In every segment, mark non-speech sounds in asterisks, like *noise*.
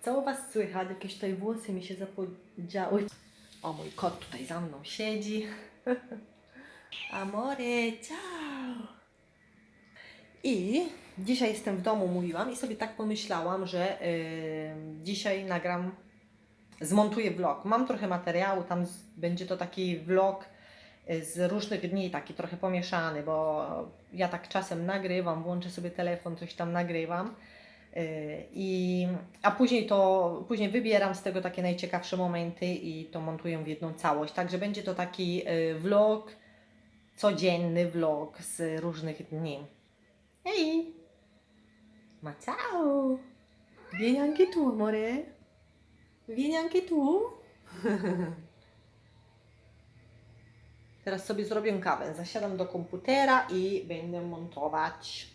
Co u Was słychać? Jakieś tutaj włosy mi się zapodziały. O, mój kot tutaj za mną siedzi. *laughs* Amore, ciao! I dzisiaj jestem w domu, mówiłam, i sobie tak pomyślałam, że yy, dzisiaj nagram, zmontuję vlog. Mam trochę materiału, tam z, będzie to taki vlog y, z różnych dni, taki trochę pomieszany, bo ja tak czasem nagrywam, włączę sobie telefon, coś tam nagrywam. Y, I, a później to później wybieram z tego takie najciekawsze momenty i to montuję w jedną całość. Także będzie to taki y, vlog, codzienny vlog z różnych dni. Hej! Ma ciao! Vieni anche tu, amore? Vieni anche tu? *laughs* Teraz sobie zrobię kawę. Zasiadam do komputera i będę montować.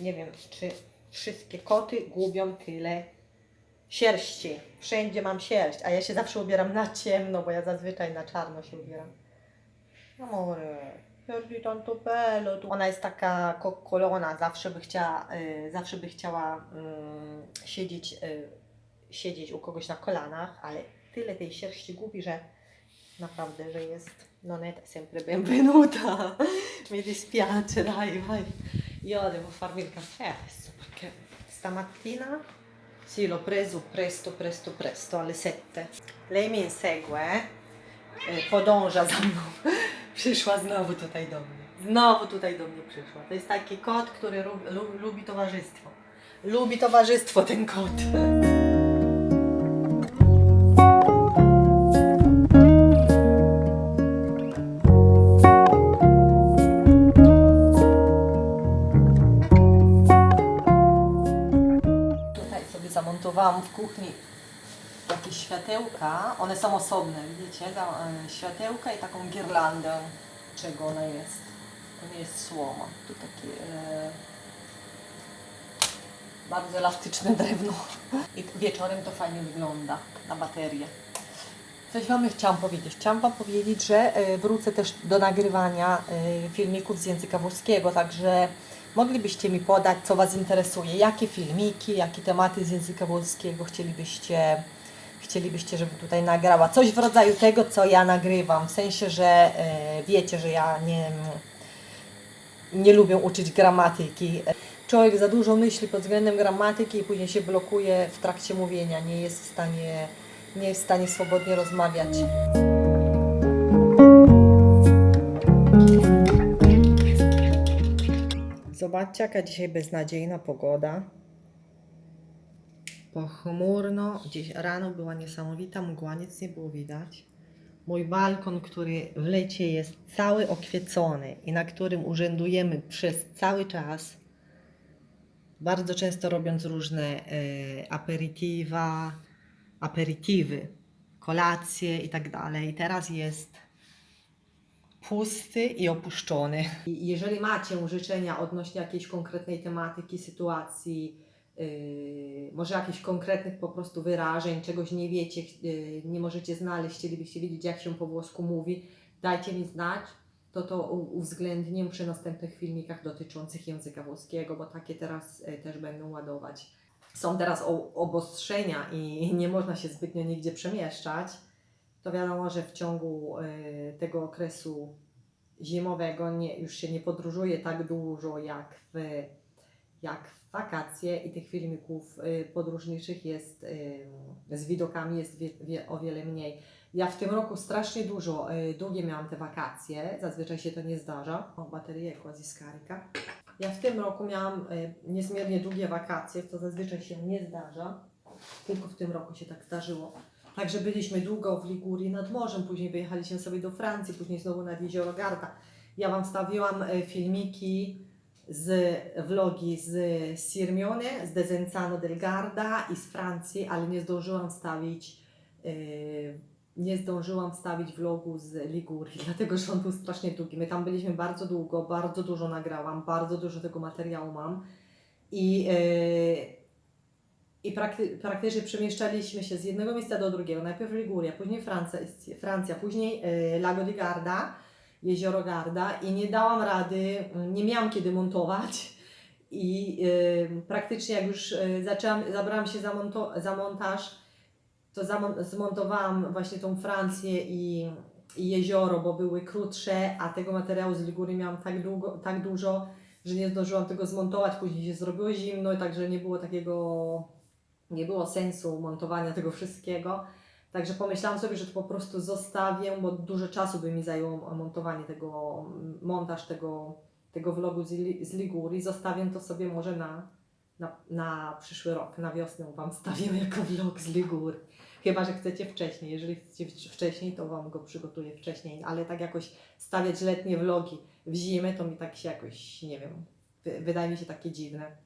Nie wiem, czy wszystkie koty gubią tyle sierści. Wszędzie mam sierść, a ja się zawsze ubieram na ciemno, bo ja zazwyczaj na czarno się ubieram. Pelo. tu. Ona jest taka kokkolona, zawsze by chciała, y, zawsze by chciała mm, siedzieć, y, siedzieć u kogoś na kolanach, ale tyle tej sierści gubi, że naprawdę, że jest non è sempre benvenuta. *laughs* Mi dispiace, dai, vai. Io devo farmi il caffè adesso perché stamattina sì, l'ho preso presto, presto, presto, alle 7. Lei mi insegue, eh? Podąża za mną. Przyszła znowu tutaj do mnie. Znowu tutaj do mnie przyszła. To jest taki kot, który lu- lu- lubi towarzystwo. Lubi towarzystwo ten kot. *laughs* zamontowałam w kuchni jakieś światełka. One są osobne, widzicie? Tam, e, Światełka i taką girlandę. Czego ona jest? To nie jest słoma. Tu takie e, bardzo elastyczne drewno. I wieczorem to fajnie wygląda na baterię. Coś Wam chciałam powiedzieć. Chciałam Wam powiedzieć, że e, wrócę też do nagrywania e, filmików z języka włoskiego, także moglibyście mi podać, co Was interesuje, jakie filmiki, jakie tematy z języka włoskiego chcielibyście, chcielibyście, żeby tutaj nagrała. Coś w rodzaju tego, co ja nagrywam, w sensie, że e, wiecie, że ja nie, nie lubię uczyć gramatyki. Człowiek za dużo myśli pod względem gramatyki i później się blokuje w trakcie mówienia, nie jest w stanie, nie jest w stanie swobodnie rozmawiać. Zobaczcie, jaka dzisiaj beznadziejna pogoda. Pochmurno. Dziś rano była niesamowita mgła, nic nie było widać. Mój balkon, który w lecie jest cały okwiecony i na którym urzędujemy przez cały czas, bardzo często robiąc różne e, aperitiva, aperitiwy, kolacje i tak dalej. Teraz jest pusty i opuszczony. Jeżeli macie życzenia odnośnie jakiejś konkretnej tematyki, sytuacji, yy, może jakichś konkretnych po prostu wyrażeń, czegoś nie wiecie, yy, nie możecie znaleźć, chcielibyście wiedzieć, jak się po włosku mówi, dajcie mi znać, to to uwzględnię przy następnych filmikach dotyczących języka włoskiego, bo takie teraz yy, też będą ładować. Są teraz obostrzenia i nie można się zbytnio nigdzie przemieszczać to wiadomo, że w ciągu y, tego okresu zimowego nie, już się nie podróżuje tak dużo jak w, jak w wakacje i tych filmików y, podróżniczych jest y, z widokami jest wie, wie, o wiele mniej. Ja w tym roku strasznie dużo, długie miałam te wakacje, zazwyczaj się to nie zdarza. O, baterię quasi scarica. Ja w tym roku miałam niezmiernie długie wakacje, co zazwyczaj się nie zdarza. Tylko w tym roku się tak zdarzyło. Także byliśmy długo w Ligurii nad morzem, później wyjechaliśmy sobie do Francji, później znowu nad jezioro Garda. Ja Wam stawiłam e, filmiki z vlogi z Sirmione, z Desenzano del Garda i z Francji, ale nie zdążyłam wstawić e, nie zdążyłam wstawić vlogu z Ligurii, *laughs* dlatego że on był strasznie długi. My tam byliśmy bardzo długo, bardzo dużo nagrałam, bardzo dużo tego materiału mam i e, i prakty, praktycznie przemieszczaliśmy się z jednego miejsca do drugiego. Najpierw Liguria, później Francja, Francja później e, Lago di Garda, jezioro Garda i nie dałam rady, mm, nie miałam kiedy montować I y, praktycznie jak już y, zaczęłam, zabrałam się za, za montaż, to zmontowałam właśnie tą Francję i, i jezioro, bo były krótsze, a tego materiału z Ligury miałam tak, długo, tak dużo, że nie zdążyłam tego zmontować. Później się zrobiło zimno, także nie było takiego, nie było sensu montowania tego wszystkiego. Także pomyślałam sobie, że to po prostu zostawię, bo dużo czasu by mi zajęło montowanie tego, montaż tego, tego vlogu z, Li- z Ligurii. Zostawię to sobie może na, na, na przyszły rok, na wiosnę Wam stawię jako vlog z Ligurii. Chyba, że chcecie wcześniej. Jeżeli chcecie wcz- wcześniej, to Wam go przygotuję wcześniej. Ale tak jakoś stawiać letnie vlogi w zimę, to mi tak się jakoś, nie wiem, wy- wydaje mi się takie dziwne.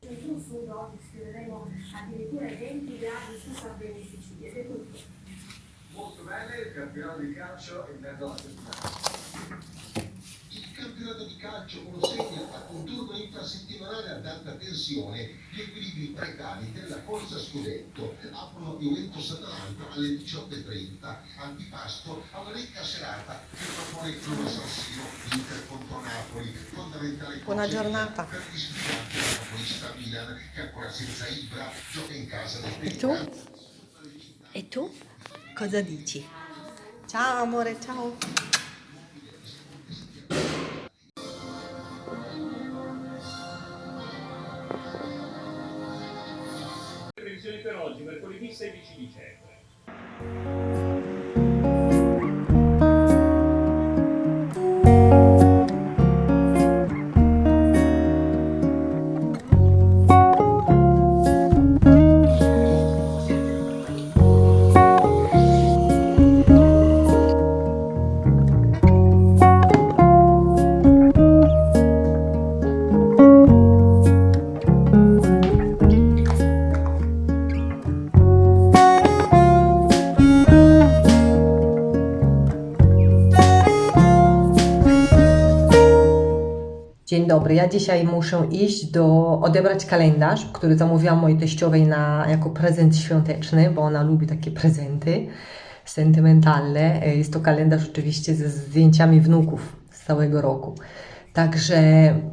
In futuro scriveremo addirittura 20 gradi su Sardegna e Sicilia. Ed è tutto. Molto bene, il campionato di calcio in mezzo alla settimana. Il campionato di calcio consegna a un turno infrasettimanale ad alta tensione gli equilibri precari della corsa scudetto. Aprono Juventus Atalanta alle 18.30, antipasto a una ricca serata che propone il club San Siro, Inter contro Napoli, fondamentale Buona giornata. per gli sfidanti della Napolista Milan che ancora senza Ibra gioca in casa del E tu? E tu? Cosa dici? Ciao amore, ciao! Previsioni per oggi, mercoledì 16 dicembre. Ja dzisiaj muszę iść do odebrać kalendarz, który zamówiłam mojej teściowej na, jako prezent świąteczny, bo ona lubi takie prezenty sentymentalne. E, Jest to kalendarz oczywiście ze zdjęciami wnuków z całego roku. Także,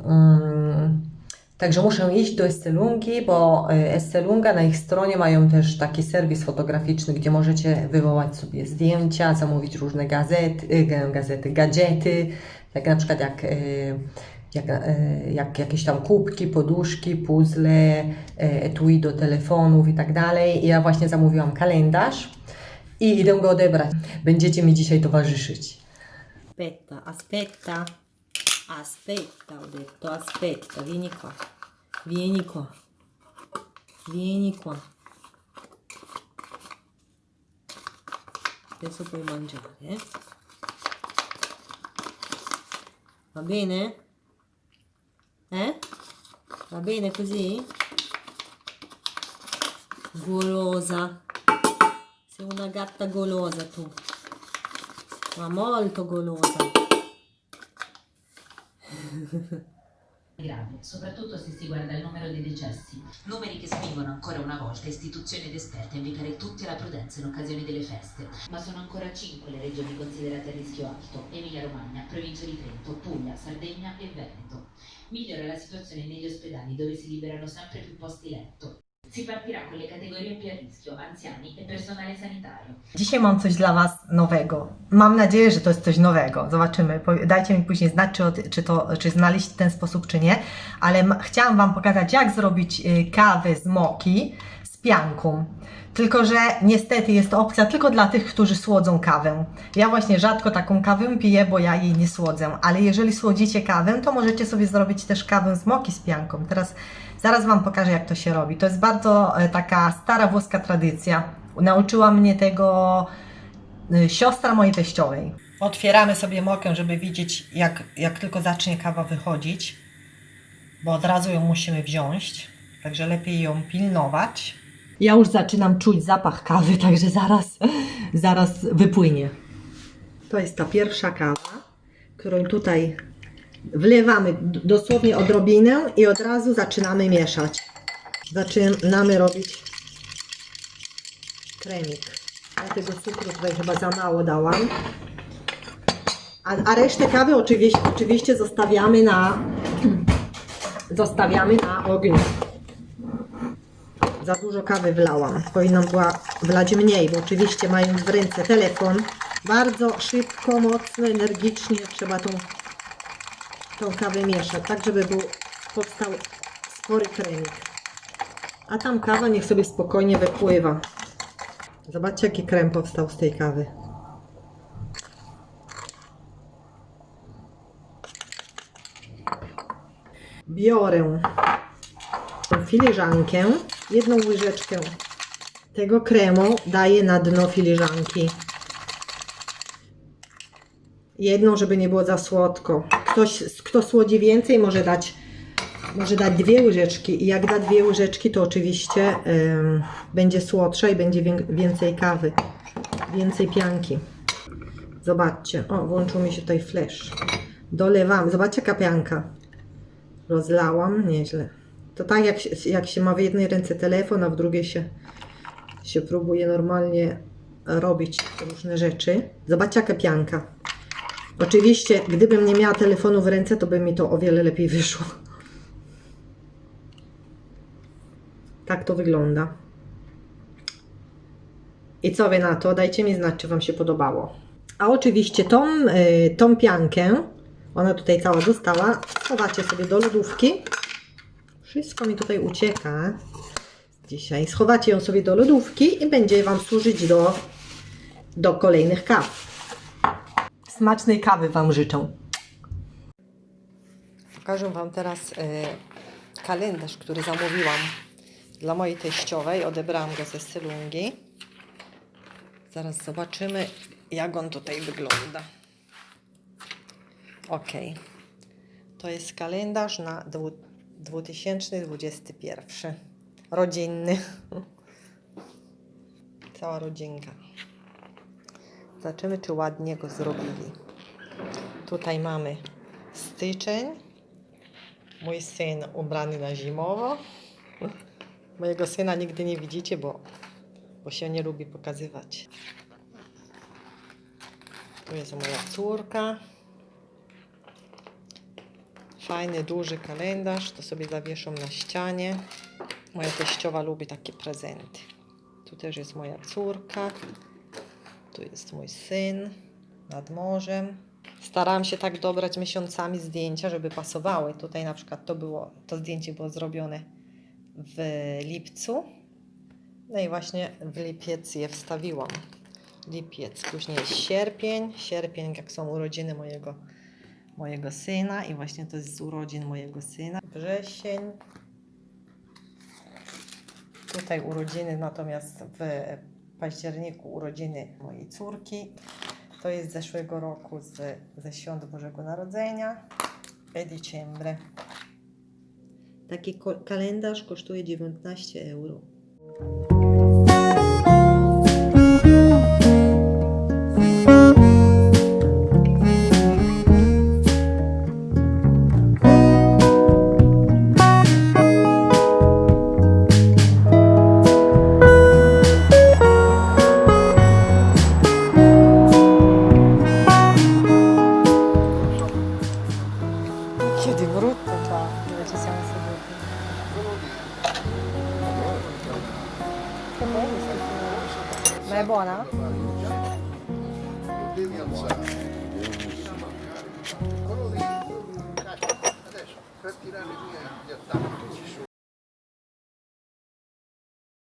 mm, także muszę iść do Estelungi, bo e, Estelunga na ich stronie mają też taki serwis fotograficzny, gdzie możecie wywołać sobie zdjęcia, zamówić różne gazety, e, ga- gazety gadżety, tak na przykład jak, jak, e, jak jakieś tam kubki, poduszki, puzzle, e, etui do telefonów i tak dalej. Ja właśnie zamówiłam kalendarz i idę go odebrać. Będziecie mi dzisiaj towarzyszyć. Aspetta, aspetta, aspetta, ho detto, aspetta, vieni qua, vieni qua, vieni qua. Adesso puoi mangiare? Va bene? Eh? Va bene così? Golosa. Sei una gatta golosa tu. Ma molto golosa. *laughs* grave, soprattutto se si guarda il numero dei decessi. Numeri che spingono ancora una volta istituzioni ed esperti a invitare tutti alla prudenza in occasione delle feste. Ma sono ancora cinque le regioni considerate a rischio alto: Emilia-Romagna, provincia di Trento, Puglia, Sardegna e Veneto. Migliora la situazione negli ospedali dove si liberano sempre più posti letto. Si partirà con le categorie più a rischio, anziani e personale sanitario. Dzisiaj mam coś dla Was nowego. Mam nadzieję, że to jest coś nowego. Zobaczymy. Dajcie mi później znać, czy, czy, to, czy znaliście ten sposób, czy nie. Ale chciałam Wam pokazać, jak zrobić y, kawę z moki pianką. Tylko, że niestety jest to opcja tylko dla tych, którzy słodzą kawę. Ja właśnie rzadko taką kawę piję, bo ja jej nie słodzę. Ale jeżeli słodzicie kawę, to możecie sobie zrobić też kawę z moki z pianką. Teraz zaraz Wam pokażę, jak to się robi. To jest bardzo e, taka stara włoska tradycja. Nauczyła mnie tego y, siostra mojej teściowej. Otwieramy sobie mokę, żeby widzieć, jak, jak tylko zacznie kawa wychodzić, bo od razu ją musimy wziąć, także lepiej ją pilnować. Ja już zaczynam czuć zapach kawy, *laughs* także zaraz, zaraz wypłynie. To jest ta pierwsza kawa, którą tutaj wlewamy dosłownie odrobinę i od razu zaczynamy mieszać. Zaczynamy robić kremik. Ja tego cukru tutaj chyba za mało dałam. A, a resztę kawy oczywiście, oczywiście zostawiamy na zostawiamy na ogniu. Za dużo kawy wlałam. Powinnam była wlać mniej, bo oczywiście mając w ręce telefon, bardzo szybko, mocno, energicznie trzeba tą, tą kawę mieszać, tak żeby był, powstał spory kremik. A tam kawa niech sobie spokojnie wypływa. Zobaczcie, jaki krem powstał z tej kawy. Biorę tą filiżankę, jedną łyżeczkę tego kremu daję na dno filiżanki. Jedną, żeby nie było za słodko. Ktoś, kto słodzi więcej, może dać, może dać dwie łyżeczki. I jak da dwie łyżeczki, to oczywiście będzie słodsza i będzie wię- więcej kawy, więcej pianki. Zobaczcie, o, włączył mi się tutaj flash. Dolewam, zobaczcie jaka pianka. Rozlałam, nieźle. To tak jak, jak się ma w jednej ręce telefon, a w drugiej się, się próbuje normalnie robić różne rzeczy. Zobaczcie jaka pianka. Oczywiście, gdybym nie miała telefonu w ręce, to by mi to o wiele lepiej wyszło. Tak to wygląda. I co wy na to? Dajcie mi znać, czy Wam się podobało. A oczywiście tą, y, tą piankę, ona tutaj cała została, schowacie sobie do lodówki. Wszystko mi tutaj ucieka dzisiaj. Schowacie ją sobie do lodówki i będzie Wam służyć do, do kolejnych kaw. Smacznej kawy Wam życzę. Pokażę Wam teraz y, kalendarz, który zamówiłam dla mojej teściowej. Odebrałam go ze Sylungi. Zaraz zobaczymy, jak on tutaj wygląda. Ok. To jest kalendarz na 2021. Rodzinny. Cała rodzinka. Zobaczymy, czy ładnie go zrobili. Tutaj mamy styczeń. Mój syn ubrany na zimowo. Mojego syna nigdy nie widzicie, bo, bo się nie lubi pokazywać. Tu jest moja córka. Fajny, duży kalendarz. To sobie zawieszą na ścianie. Moja teściowa lubi takie prezenty. Tu też jest moja córka. Tu jest mój syn nad morzem. Starałam się tak dobrać miesiącami zdjęcia, żeby pasowały. Tutaj na przykład to było, to zdjęcie było zrobione w lipcu. No i właśnie w lipiec je wstawiłam. Lipiec, później jest sierpień. Sierpień, jak są urodziny mojego, mojego syna i właśnie to jest z urodzin mojego syna. Wrzesień. Tutaj urodziny, natomiast w październiku urodziny mojej córki. To jest z zeszłego roku z, ze świąt Bożego Narodzenia. E dicembre. Taki kalendarz kosztuje 19 euro.